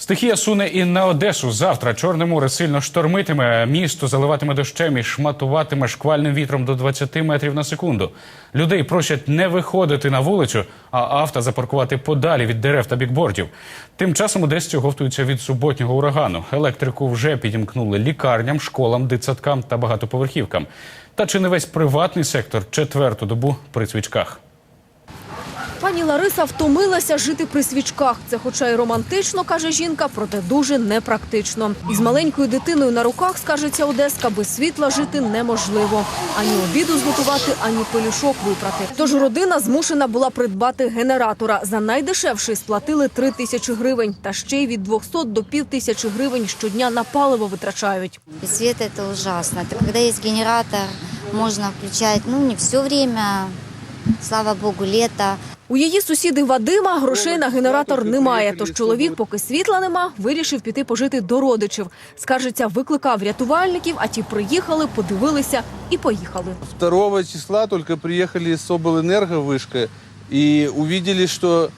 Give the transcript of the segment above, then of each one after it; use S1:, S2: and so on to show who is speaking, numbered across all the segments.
S1: Стихія суне і на Одесу. Завтра Чорне море сильно штормитиме. Місто заливатиме дощем і шматуватиме шквальним вітром до 20 метрів на секунду. Людей просять не виходити на вулицю, а авто запаркувати подалі від дерев та бікбордів. Тим часом одесці оговтуються від суботнього урагану. Електрику вже підімкнули лікарням, школам, дитсадкам та багатоповерхівкам. Та чи не весь приватний сектор четверту добу при свічках?
S2: Пані Лариса втомилася жити при свічках. Це, хоча й романтично, каже жінка, проте дуже непрактично. Із маленькою дитиною на руках, скажеться Одеска, без світла жити неможливо. Ані обіду зготувати, ані пелюшок випрати. Тож родина змушена була придбати генератора. За найдешевший сплатили 3 тисячі гривень. Та ще й від 200 до пів тисячі гривень щодня на паливо витрачають.
S3: Без света это ужасно. Это когда генератор, можно включать, ну, не все время, слава богу, лето.
S2: У її сусіди Вадима грошей на генератор немає. Тож чоловік, поки світла нема, вирішив піти пожити до родичів. Скажеться, викликав рятувальників, а ті приїхали, подивилися і поїхали.
S4: 2 числа только приехали с Облэнерго вышка и увидели, что,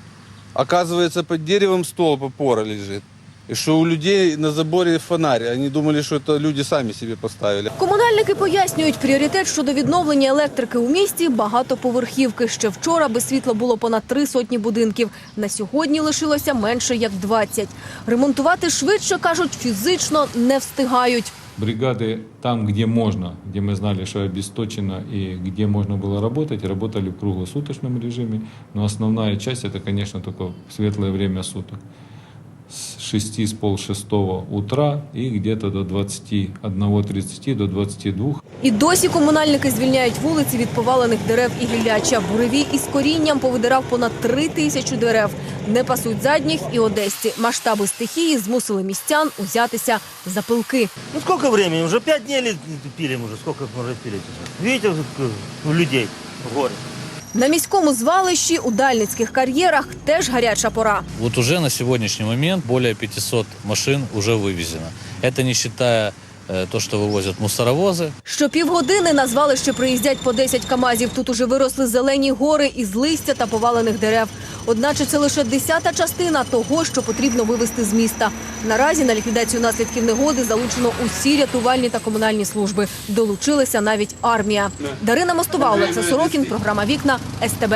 S4: оказывается, под деревом столб опора лежит. И что у людей на заборе фонарь. Они думали, что это люди сами себе поставили.
S2: Комунальники пояснюють, пріоритет щодо відновлення електрики у місті багатоповерхівки. Ще вчора без світла було понад три сотні будинків. На сьогодні лишилося менше як 20. Ремонтувати швидше, кажуть, фізично не встигають.
S5: Бригады там, где можно, где мы знали, что обесточено и где можно было работать, работали в круглосуточном режиме. Но основная часть это, конечно, только в светлое время суток. С 6 с пол шестого утра и где-то до 21.30 до 22
S2: І досі комунальники звільняють вулиці від повалених дерев і гілляча. Буревій із корінням повидирав понад три тисячі дерев. Не пасуть задніх і одесці. Масштаби стихії змусили містян узятися за пилки.
S6: Ну сколько времени? Уже пять дней ли пилим уже? Сколько можно пилить уже? Видите, э, у людей в горе.
S2: На міському звалищі у дальницьких кар'єрах теж гаряча пора.
S7: Вот уже на сегодняшний момент более 500 машин уже вывезено. Это не считая э, то, что вывозят мусоровозы.
S2: Що півгодини на звалище приїздять по 10 камазів. Тут уже виросли зелені гори із листя та повалених дерев. Одначе це лише десята частина того, що потрібно вивезти з міста. Наразі на ліквідацію наслідків негоди залучено усі рятувальні та комунальні служби. Долучилася навіть армія. Дарина Мостова, Олекса Сорокін, програма Вікна СТБ.